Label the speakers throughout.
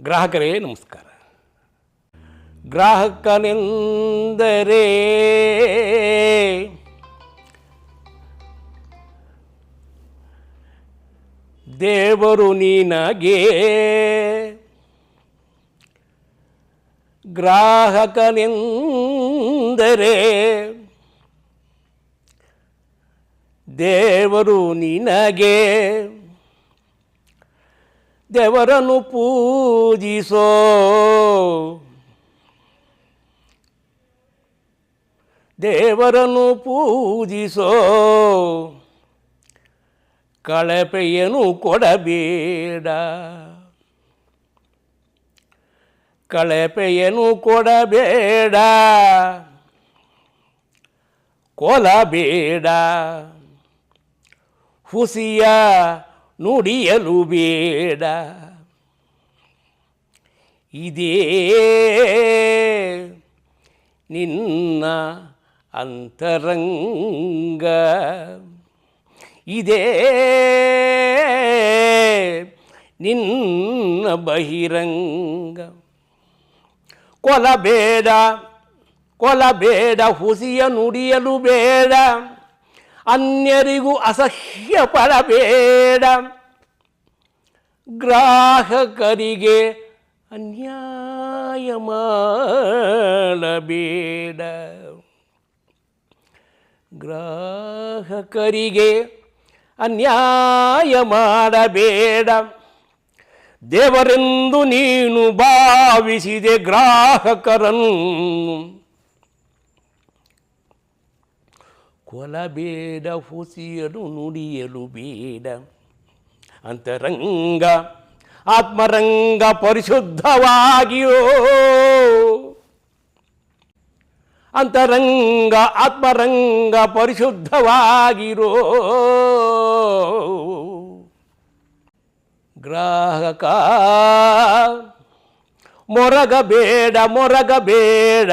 Speaker 1: ಗ್ರಾಹಕರೇ ನಮಸ್ಕಾರ. ಗ್ರಾಹಕನೆಂದರೆ ದೇವರು ನಿನಗೆ. ಗ್ರಾಹಕನೆಂದರೆ ದೇವರು ನಿನಗೆ. ದೇವರನ್ನು ಪೂಜಿಸೋ. ದೇವರನ್ನು ಪೂಜಿಸೋ. ಕಳಪೆಯನ್ನು ಕೊಡಬೇಡ. ಕಳಪೆಯನ್ನು ಕೊಡಬೇಡ. ಕೊಲಬೇಡ. ಹುಸಿಯ ನುಡಿಯಲು ಬೇಡ. ಇದೇ ನಿನ್ನ ಅಂತರಂಗ. ಇದೇ ನಿನ್ನ ಬಹಿರಂಗ. ಕೊಲಬೇಡ ಕೊಲಬೇಡ ಹುಸಿಯ ನುಡಿಯಲು ಬೇಡ. ಅನ್ಯರಿಗೂ ಅಸಹ್ಯ ಪಡಬೇಡ ಗ್ರಾಹಕರಿಗೆ ಅನ್ಯಾಯ ಮಾಡಬೇಡ. ಗ್ರಾಹಕರಿಗೆ ಅನ್ಯಾಯ ಮಾಡಬೇಡ. ದೇವರೆಂದು ನೀನು ಭಾವಿಸಿದೆ ಗ್ರಾಹಕರನ್ನು. ಕೊಲಬೇಡ ಹುಸಿಯಲು ನುಡಿಯಲು ಬೇಡ. ಅಂತರಂಗ ಆತ್ಮರಂಗ ಪರಿಶುದ್ಧವಾಗಿಯೋ. ಅಂತರಂಗ ಆತ್ಮರಂಗ ಪರಿಶುದ್ಧವಾಗಿರೋ. ಗ್ರಾಹಕ ಮೊರಗಬೇಡ ಮೊರಗಬೇಡ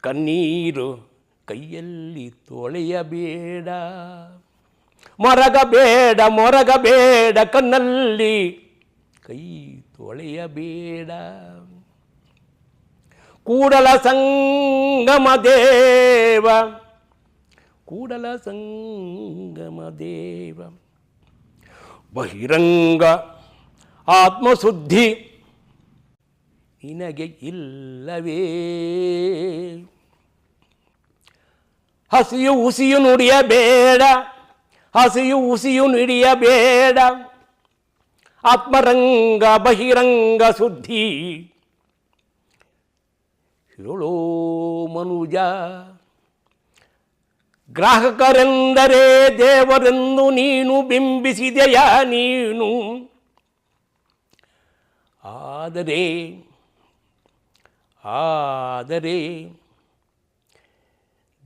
Speaker 1: ಕಣ್ಣೀರು ಕೈಯಲ್ಲಿ ತೊಳೆಯಬೇಡ. ಮೊರಗಬೇಡ ಮೊರಗಬೇಡ ಕಣ್ಣಲ್ಲಿ ಕೈ ತೊಳೆಯಬೇಡ ಕೂಡಲ ಸಂಗಮ ದೇವ, ಕೂಡಲ ಸಂಗಮ ದೇವ. ಬಹಿರಂಗ ಆತ್ಮಶುದ್ಧಿ ನಿನಗೆ ಇಲ್ಲವೇ? ಹಸಿಯು ಉಸಿಯು ನುಡಿಯಬೇಡ ಹಸಿಯು ಉಸಿಯು ನಿಡಿಯಬೇಡ ಆತ್ಮರಂಗ ಬಹಿರಂಗ ಸುದ್ದಿ ಹೇಳೋ ಮನುಜ, ಗ್ರಾಹಕರೆಂದರೆ ದೇವರೆಂದು ನೀನು ಬಿಂಬಿಸಿದೆಯ ನೀನು? ಆದರೆ ಆದರೆ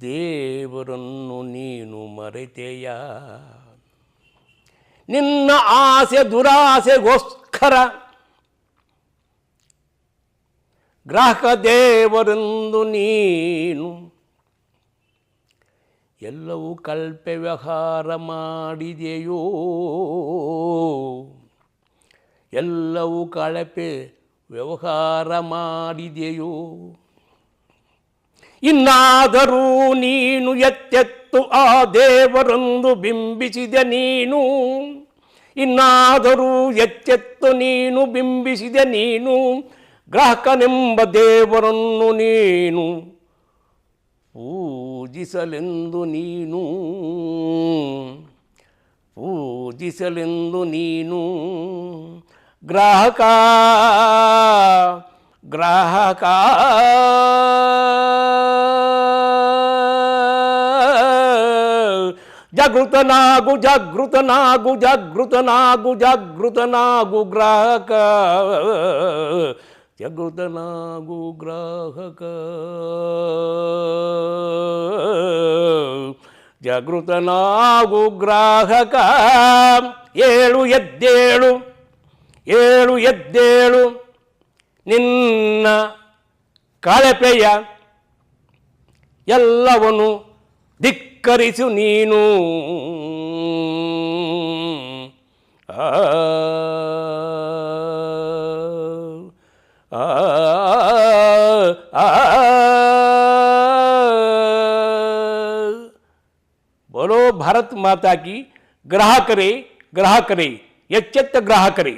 Speaker 1: ದೇವರನ್ನು ನೀನು ಮರೆತೆಯ. ನಿನ್ನ ಆಸೆ ದುರಾಸೆಗೋಸ್ಕರ ಗ್ರಾಹಕ ದೇವರೆಂದು ನೀನು ಎಲ್ಲವೂ ಕಲ್ಪೆ ವ್ಯವಹಾರ ಮಾಡಿದೆಯೋ? ಎಲ್ಲವೂ ಕಳಪೆ ವ್ಯವಹಾರ ಮಾಡಿದೆಯೋ? ಇನ್ನಾದರೂ ನೀನು ಎತ್ತೆತ್ತು ಆ ದೇವರೊಂದು ಬಿಂಬಿಸಿದೆ ನೀನು. ಇನ್ನಾದರೂ ಎಚ್ಚೆತ್ತು ನೀನು ಬಿಂಬಿಸಿದೆ ನೀನು. ಗ್ರಾಹಕನೆಂಬ ದೇವರನ್ನು ನೀನು ಪೂಜಿಸಲೆಂದು ನೀನು. ಪೂಜಿಸಲೆಂದು ನೀನು. ಗ್ರಾಹಕ ಗ್ರಾಹಕ ಜಾಗೃತನಾಗು ಜಾಗೃತನಾಗು ಜಾಗೃತನಾಗು ಜಾಗೃತನಾಗು ಗ್ರಾಹಕ ಜಾಗೃತನಾಗು ಗ್ರಾಹಕ ಜಾಗೃತನಾಗು ಗ್ರಾಹಕ ಏಳು ಎದ್ದೇಳು ಏಳು ಎದ್ದೇಳು ನಿನ್ನ ಕಳಪೆಯ ಎಲ್ಲವನ್ನು ಧಿಕ್ಕರಿಸು ನೀನು ಬರೋ ಭಾರತ್ ಮಾತಾಕಿ ಗ್ರಾಹಕರೇ ಗ್ರಾಹಕರೇ ಎಚ್ಚೆತ್ತ ಗ್ರಾಹಕರೇ